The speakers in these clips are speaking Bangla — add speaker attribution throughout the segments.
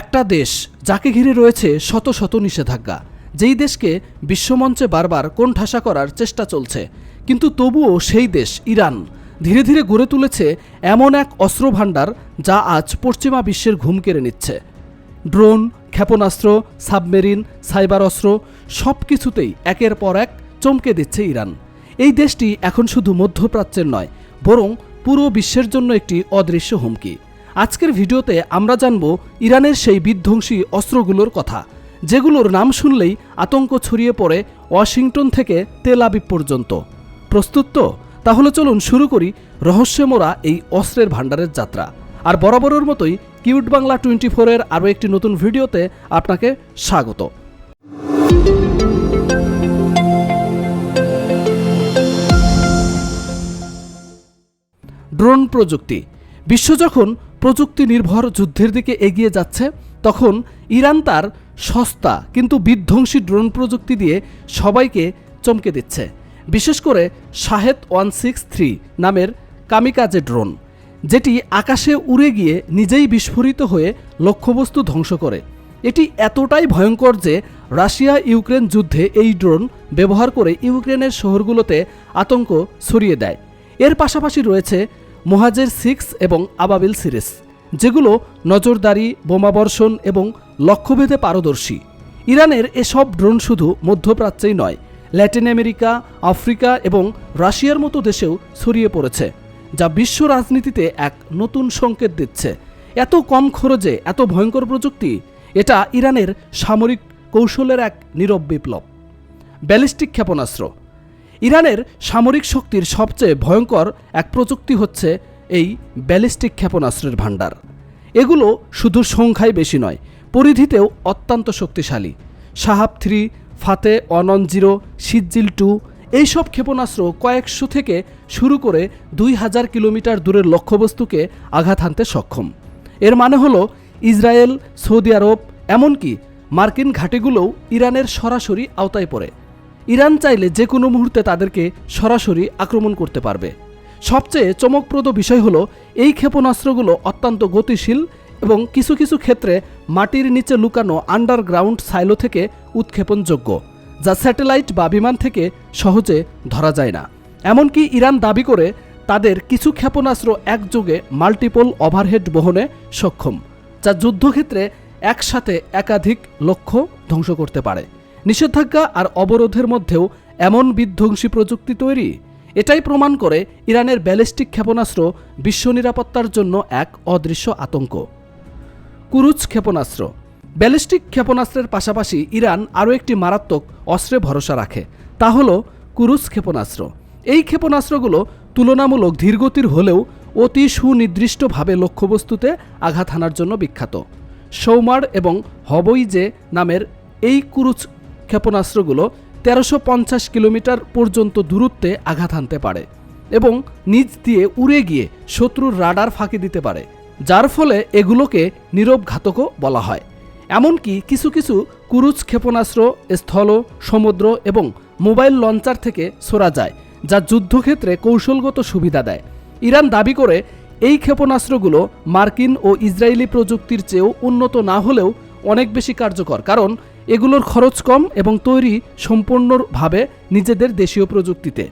Speaker 1: একটা দেশ যাকে ঘিরে রয়েছে শত শত নিষেধাজ্ঞা, যেই দেশকে বিশ্বমঞ্চে বারবার কোণঠাসা করার চেষ্টা চলছে। কিন্তু তবুও সেই দেশ, ইরান, ধীরে ধীরে গড়ে তুলেছে এমন এক অস্ত্র ভাণ্ডার যা আজ পশ্চিমা বিশ্বের ঘুম কেড়ে নিচ্ছে। ড্রোন, ক্ষেপণাস্ত্র, সাবমেরিন, সাইবার অস্ত্র সব কিছুতেই একের পর এক চমকে দিচ্ছে ইরান। এই দেশটি এখন শুধু মধ্যপ্রাচ্যের নয়, বরং পুরো বিশ্বের জন্য একটি অদৃশ্য হুমকি। আজকের ভিডিওতে আমরা জানব ইরানের সেই বিধ্বংসী অস্ত্রগুলোর কথা, যেগুলোর নাম শুনলেই আতঙ্ক ছড়িয়ে পড়ে ওয়াশিংটন থেকে তেল আবিব পর্যন্ত। প্রস্তুত তো? তাহলে চলুন শুরু করি রহস্যে মোড়া এই অস্ত্রের ভাণ্ডারের যাত্রা। আর বরাবরের মতোই কিউট বাংলা টোয়েন্টি ফোরের আরও একটি নতুন ভিডিওতে আপনাকে স্বাগত। ড্রোন প্রযুক্তি। বিশ্ব যখন প্রযুক্তি নির্ভর যুদ্ধের দিকে এগিয়ে যাচ্ছে, তখন ইরান তার সস্তা কিন্তু বিধ্বংসী ড্রোন প্রযুক্তি দিয়ে সবাইকে চমকে দিচ্ছে। বিশেষ করে শাহেদ ওয়ান সিক্স থ্রি নামের কামিকাজে ড্রোন, যেটি আকাশে উড়ে গিয়ে নিজেই বিস্ফোরিত হয়ে লক্ষ্যবস্তু ধ্বংস করে। এটি এতটাই ভয়ঙ্কর যে রাশিয়া ইউক্রেন যুদ্ধে এই ড্রোন ব্যবহার করে ইউক্রেনের শহরগুলোতে আতঙ্ক ছড়িয়ে দেয়। এর পাশাপাশি রয়েছে মোহাজের সিক্স এবং আবাবিল সিরিজ, যেগুলো নজরদারি, বোমাবর্ষণ এবং লক্ষ্যভেদে পারদর্শী। ইরানের এসব ড্রোন শুধু মধ্যপ্রাচ্যেই নয়, ল্যাটিন আমেরিকা, আফ্রিকা এবং রাশিয়ার মতো দেশেও ছড়িয়ে পড়েছে, যা বিশ্ব রাজনীতিতে এক নতুন সংকেত দিচ্ছে। এত কম খরচে এত ভয়ঙ্কর প্রযুক্তি, এটা ইরানের সামরিক কৌশলের এক নীরব বিপ্লব। ব্যালিস্টিক ক্ষেপণাস্ত্র ইরানের সামরিক শক্তির সবচেয়ে ভয়ঙ্কর এক প্রযুক্তি হচ্ছে এই ব্যালিস্টিক ক্ষেপণাস্ত্রের ভাণ্ডার। এগুলো শুধু সংখ্যায় বেশি নয়, পরিধিতেও অত্যন্ত শক্তিশালী। সাহাব থ্রি, ফাতে অনন জিরো, সিজ্জিল টু, এইসব ক্ষেপণাস্ত্র কয়েকশো থেকে শুরু করে দুই হাজার কিলোমিটার দূরের লক্ষ্যবস্তুকে আঘাত হানতে সক্ষম। এর মানে হলো ইসরায়েল, সৌদি আরব, এমনকি মার্কিন ঘাঁটিগুলোও ইরানের সরাসরি আওতায় পড়ে। ইরান চাইলে যে কোনো মুহূর্তে তাদেরকে সরাসরি আক্রমণ করতে পারবে। সবচেয়ে চমকপ্রদ বিষয় হলো, এই ক্ষেপণাস্ত্রগুলো অত্যন্ত গতিশীল এবং কিছু কিছু ক্ষেত্রে মাটির নিচে লুকানো আন্ডারগ্রাউন্ড সাইলো থেকে উৎক্ষেপণযোগ্য, যা স্যাটেলাইট বা বিমান থেকে সহজে ধরা যায় না। এমনকি ইরান দাবি করে, তাদের কিছু ক্ষেপণাস্ত্র একযোগে মাল্টিপল ওভারহেড বহনে সক্ষম, যা যুদ্ধক্ষেত্রে একসাথে একাধিক লক্ষ্য ধ্বংস করতে পারে। নিষেধাজ্ঞা আর অবরোধের মধ্যেও এমন বিধ্বংসী প্রযুক্তি তৈরি? এটাই প্রমাণ করে ইরানের ব্যালিস্টিক ক্ষেপণাস্ত্র বিশ্ব নিরাপত্তার জন্য এক অদৃশ্য আতঙ্ক। কুরুচ ক্ষেপণাস্ত্র। ব্যালিস্টিক ক্ষেপণাস্ত্রের পাশাপাশি ইরান আরও একটি মারাত্মক অস্ত্রে ভরসা রাখে, তা হল কুরুচ ক্ষেপণাস্ত্র। এই ক্ষেপণাস্ত্রগুলো তুলনামূলক ধীরগতির হলেও অতি সুনির্দিষ্টভাবে লক্ষ্যবস্তুতে আঘাত হানার জন্য বিখ্যাত। সৌমার এবং হবইজে নামের এই কুরুচ ক্ষেপণাস্ত্রগুলো তেরোশো পঞ্চাশ কিলোমিটার পর্যন্ত দূরত্বে আঘাত হানতে পারে এবং নিচ দিয়ে উড়ে গিয়ে শত্রুর রাডার ফাঁকি দিতে পারে, যার ফলে এগুলোকে নীরব ঘাতকও বলা হয়। এমনকি কিছু কিছু কুরুজ ক্ষেপণাস্ত্র, স্থল, সমুদ্র এবং মোবাইল লঞ্চার থেকে সরা যায়, যা যুদ্ধক্ষেত্রে কৌশলগত সুবিধা দেয়। ইরান দাবি করে, এই ক্ষেপণাস্ত্রগুলো মার্কিন ও ইসরায়েলি প্রযুক্তির চেয়েও উন্নত না হলেও অনেক বেশি কার্যকর, কারণ এগুলোর খরচ কম এবং তৈরি সম্পূর্ণভাবে নিজেদের দেশীয় প্রযুক্তিতে।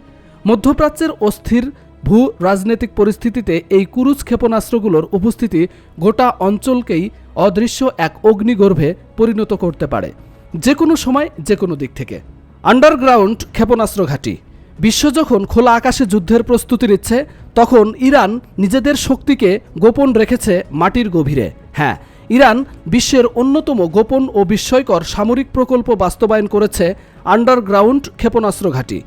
Speaker 1: মধ্যপ্রাচ্যের অস্থির ভূ রাজনৈতিক পরিস্থিতিতে এই কুরুজ ক্ষেপণাস্ত্রগুলোর উপস্থিতি গোটা অঞ্চলকেই অদৃশ্য এক অগ্নিগর্ভে পরিণত করতে পারে যে কোনো সময় যে কোনো দিক থেকে। আন্ডারগ্রাউন্ড ক্ষেপণাস্ত্র ঘাঁটি। বিশ্ব যখন খোলা আকাশে যুদ্ধের প্রস্তুতি নিচ্ছে, তখন ইরান নিজেদের শক্তিকে গোপন রেখেছে মাটির গভীরে। হ্যাঁ ইরান বিশ্বের অন্যতম গোপন ও বিস্ময়কর সামরিক প্রকল্প বাস্তবায়ন করেছে আন্ডারগ্রাউন্ড ক্ষেপণাস্ত্র ঘাঁটি,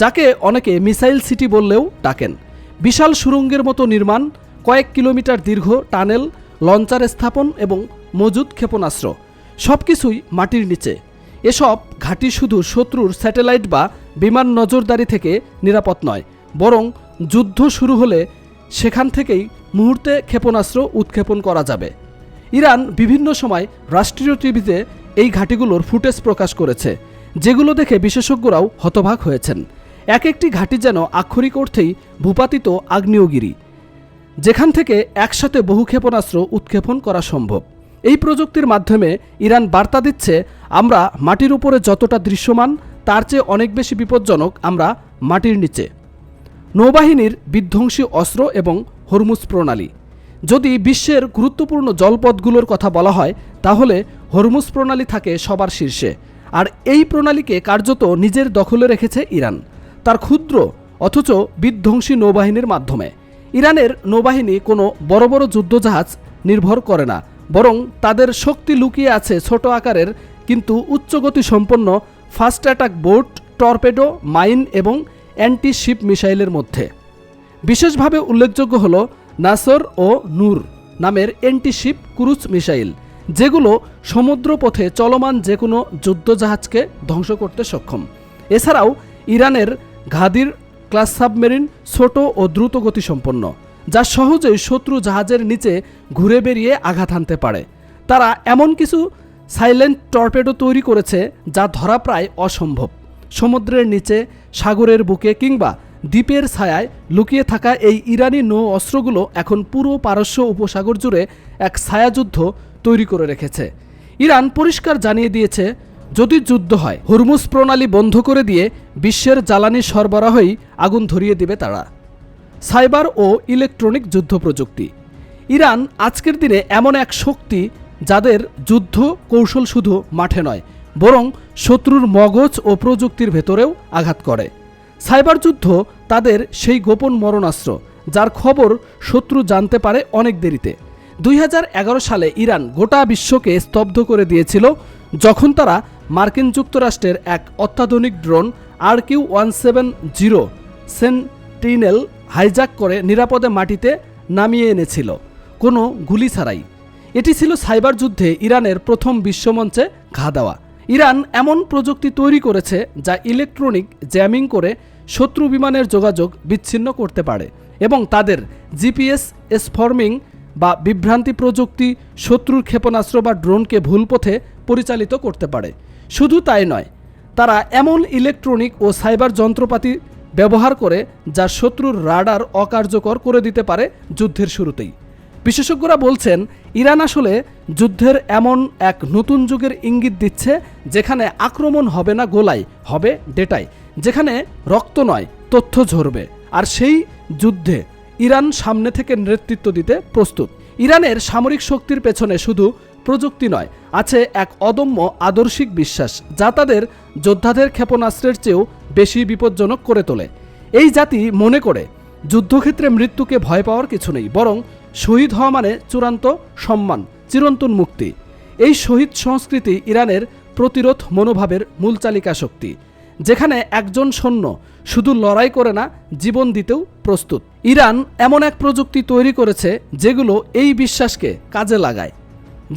Speaker 1: যাকে অনেকে মিসাইল সিটি বললেও ডাকেন। বিশাল সুরঙ্গের মতো নির্মাণ, কয়েক কিলোমিটার দীর্ঘ টানেল, লঞ্চার স্থাপন এবং মজুদ ক্ষেপণাস্ত্র সব কিছুই মাটির নিচে। এসব ঘাঁটি শুধু শত্রুর স্যাটেলাইট বা বিমান নজরদারি থেকে নিরাপদ নয়, বরং যুদ্ধ শুরু হলে সেখান থেকেই মুহূর্তে ক্ষেপণাস্ত্র উৎক্ষেপণ করা যাবে। ইরান বিভিন্ন সময় রাষ্ট্রীয় টিভিতে এই ঘাঁটিগুলোর ফুটেজ প্রকাশ করেছে, যেগুলো দেখে বিশেষজ্ঞরাও হতবাক হয়েছেন। এক একটি ঘাঁটি যেন আক্ষরিক অর্থেই ভূপাতিত আগ্নেয়গিরি, যেখান থেকে একসাথে বহু ক্ষেপণাস্ত্র উৎক্ষেপণ করা সম্ভব। এই প্রযুক্তির মাধ্যমে ইরান বার্তা দিচ্ছে, আমরা মাটির উপরে যতটা দৃশ্যমান, তার চেয়ে অনেক বেশি বিপজ্জনক আমরা মাটির নিচে। নৌবাহিনীর বিধ্বংসী অস্ত্র এবং হরমুজ প্রণালী। যদি বিশ্বের গুরুত্বপূর্ণ জলপথগুলোর কথা বলা হয়, তাহলে হরমুজ প্রণালী থাকে সবার শীর্ষে। আর এই প্রণালীকে কার্যত নিজের দখলে রেখেছে ইরান। তার ক্ষুদ্র অথচ বিধ্বংসী নৌবাহিনীর মাধ্যমে। ইরানের নৌবাহিনী কোনো বড় বড় যুদ্ধজাহাজ নির্ভর করে না, বরং তাদের শক্তি লুকিয়ে আছে ছোট আকারের কিন্তু উচ্চগতি সম্পন্ন fast attack boat, torpedo, mine এবং অ্যান্টি শিপ মিসাইলের মধ্যে। বিশেষভাবে উল্লেখযোগ্য হল নাসর ও নূর নামের অ্যান্টিশিপ ক্রুজ মিসাইল, যেগুলো সমুদ্রপথে চলমান যে কোনো যুদ্ধজাহাজকে ধ্বংস করতে সক্ষম। এছাড়াও ইরানের ঘাদির ক্লাস সাবমেরিন ছোট ও দ্রুত গতিসম্পন্ন যা সহজেই শত্রু জাহাজের নিচে ঘুরে বেরিয়ে আঘাত হানতে পারে। তারা এমন কিছু সাইলেন্ট টর্পেডো তৈরি করেছে যা ধরা প্রায় অসম্ভব। সমুদ্রের নিচে, সাগরের বুকে কিংবা দ্বীপের ছায়ায় লুকিয়ে থাকা এই ইরানি নৌ অস্ত্রগুলো এখন পুরো পারস্য উপসাগর জুড়ে এক ছায়াযুদ্ধ তৈরি করে রেখেছে। ইরান পরিষ্কার জানিয়ে দিয়েছে, যদি যুদ্ধ হয়, হরমুজ প্রণালী বন্ধ করে দিয়ে বিশ্বের জ্বালানি সরবরাহই আগুন ধরিয়ে দিবে তারা। সাইবার ও ইলেকট্রনিক যুদ্ধ প্রযুক্তি। ইরান আজকের দিনে এমন এক শক্তি যাদের যুদ্ধ কৌশল শুধু মাঠে নয়, বরং শত্রুর মগজ ও প্রযুক্তির ভেতরেও আঘাত করে। সাইবার যুদ্ধ তাদের সেই গোপন মরণাস্ত্র, যার খবর শত্রু জানতে পারে অনেক দেরিতে। দুই হাজার এগারো সালে ইরান গোটা বিশ্বকে স্তব্ধ করে দিয়েছিল যখন তারা মার্কিন যুক্তরাষ্ট্রের এক অত্যাধুনিক drone R Q one seven zero Sentinel hijack করে নিরাপদে মাটিতে নামিয়ে এনেছিল, কোনো গুলি ছাড়াই। এটি ছিল সাইবার যুদ্ধে ইরানের প্রথম বিশ্বমঞ্চে ঘা দেওয়া। ইরান এমন প্রযুক্তি তৈরি করেছে যা ইলেকট্রনিক জ্যামিং করে শত্রু বিমানের যোগাযোগ বিচ্ছিন্ন করতে পারে এবং তাদের জিপিএস, স্ফর্মিং বা বিভ্রান্তি প্রযুক্তি, শত্রুর ক্ষেপণাস্ত্র বা ড্রোনকে ভুল পথে পরিচালিত করতে পারে। শুধু তাই নয়, তারা এমন ইলেকট্রনিক ও সাইবার যন্ত্রপাতি ব্যবহার করে যা শত্রুর রাডার অকার্যকর করে দিতে পারে যুদ্ধের শুরুতেই। বিশেষজ্ঞরা বলছেন, ইরান আসলে যুদ্ধের এমন এক নতুন যুগের ইঙ্গিত দিচ্ছে, যেখানে আক্রমণ হবে না গোলায়, হবে ডেটায়, যেখানে রক্ত নয়, তথ্য ঝরবে। আর সেই যুদ্ধে ইরান সামনে থেকে নেতৃত্ব দিতে প্রস্তুত। ইরানের সামরিক শক্তির পেছনে শুধু প্রযুক্তি নয়, আছে এক অদম্য আদর্শিক বিশ্বাস, যা তাদের যোদ্ধাদের ক্ষেপণাস্ত্রের চেয়েও বেশি বিপজ্জনক করে তোলে। এই জাতি মনে করে যুদ্ধক্ষেত্রে মৃত্যুকে ভয় পাওয়ার কিছু নেই, বরং শহীদ হওয়া মানে চূড়ান্ত সম্মান, চিরন্তন মুক্তি। এই শহীদ সংস্কৃতি ইরানের প্রতিরোধ মনোভাবের মূল চালিকা শক্তি, যেখানে একজন সৈন্য শুধু লড়াই করে না, জীবন দিতেও প্রস্তুত। ইরান এমন এক প্রযুক্তি তৈরি করেছে যেগুলো এই বিশ্বাসকে কাজে লাগায়।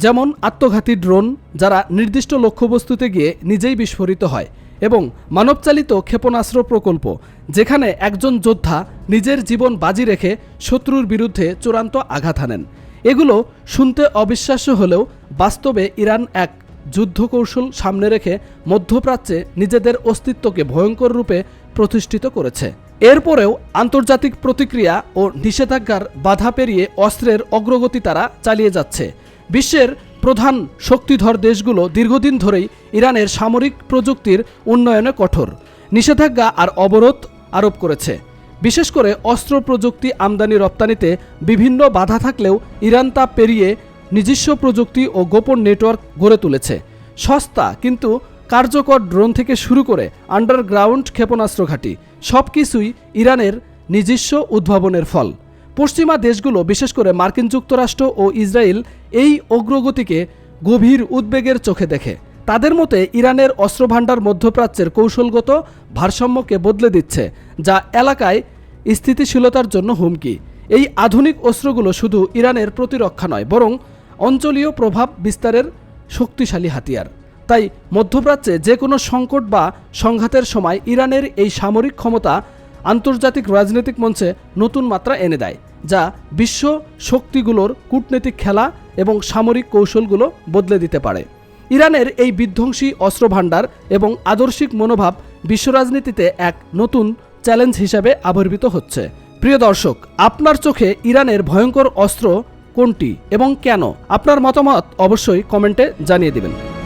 Speaker 1: যেমন আত্মঘাতী ড্রোন, যারা নির্দিষ্ট লক্ষ্যবস্তুতে গিয়ে নিজেই বিস্ফোরিত হয় এবং মানবচালিত ক্ষেপণাস্ত্র প্রকল্প, যেখানে একজন যোদ্ধা নিজের জীবন বাজি রেখে শত্রুর বিরুদ্ধে চূড়ান্ত আঘাত হানেন। এগুলো শুনতে অবিশ্বাস্য হলেও বাস্তবে ইরান এক যুদ্ধ কৌশল সামনে রেখে মধ্যপ্রাচ্যে নিজেদের অস্তিত্বকে ভয়ঙ্কর রূপে প্রতিষ্ঠিত করেছে। এরপরেও আন্তর্জাতিক প্রতিক্রিয়া ও নিষেধাজ্ঞার বাধা পেরিয়ে অস্ত্রের অগ্রগতি তারা চালিয়ে যাচ্ছে। বিশ্বের প্রধান শক্তিধর দেশগুলো দীর্ঘদিন ধরেই ইরানের সামরিক প্রযুক্তির উন্নয়নে কঠোর নিষেধাজ্ঞা আর অবরোধ আরোপ করেছে। বিশেষ করে অস্ত্র প্রযুক্তি আমদানি রপ্তানিতে বিভিন্ন বাধা থাকলেও ইরান তা পেরিয়ে নিজস্ব প্রযুক্তি ও গোপন নেটওয়ার্ক গড়ে তুলেছে। সস্তা কিন্তু কার্যকর ড্রোন থেকে শুরু করে আন্ডারগ্রাউন্ড ক্ষেপণাস্ত্র ঘাঁটি সব কিছুই ইরানের নিজস্ব উদ্ভাবনের ফল। পশ্চিমা দেশগুলো, বিশেষ করে মার্কিন যুক্তরাষ্ট্র ও ইসরায়েল, এই অগ্রগতিকে গভীর উদ্বেগের চোখে দেখে। তাদের মতে, ইরানের অস্ত্রভাণ্ডার মধ্যপ্রাচ্যের কৌশলগত ভারসাম্যকে বদলে দিচ্ছে, যা এলাকায় স্থিতিশীলতার জন্য হুমকি। এই আধুনিক অস্ত্রগুলো শুধু ইরানের প্রতিরক্ষা নয়, বরং অঞ্চলীয় প্রভাব বিস্তারের শক্তিশালী হাতিয়ার। তাই মধ্যপ্রাচ্যে যে কোনো সংকট বা সংঘাতের সময় ইরানের এই সামরিক ক্ষমতা আন্তর্জাতিক রাজনৈতিক মঞ্চে নতুন মাত্রা এনে দেয়। যা বিশ্ব শক্তিগুলোর কূটনৈতিক খেলা এবং সামরিক কৌশলগুলো বদলে দিতে পারে। ইরানের এই বিধ্বংসী অস্ত্রভাণ্ডার এবং আদর্শিক মনোভাব বিশ্ব রাজনীতিতে এক নতুন চ্যালেঞ্জ হিসাবে আবির্ভূত হচ্ছে। প্রিয় দর্শক, আপনার চোখে ইরানের ভয়ঙ্কর অস্ত্র কোনটি এবং কেন? আপনার মতামত অবশ্যই কমেন্টে জানিয়ে দিবেন।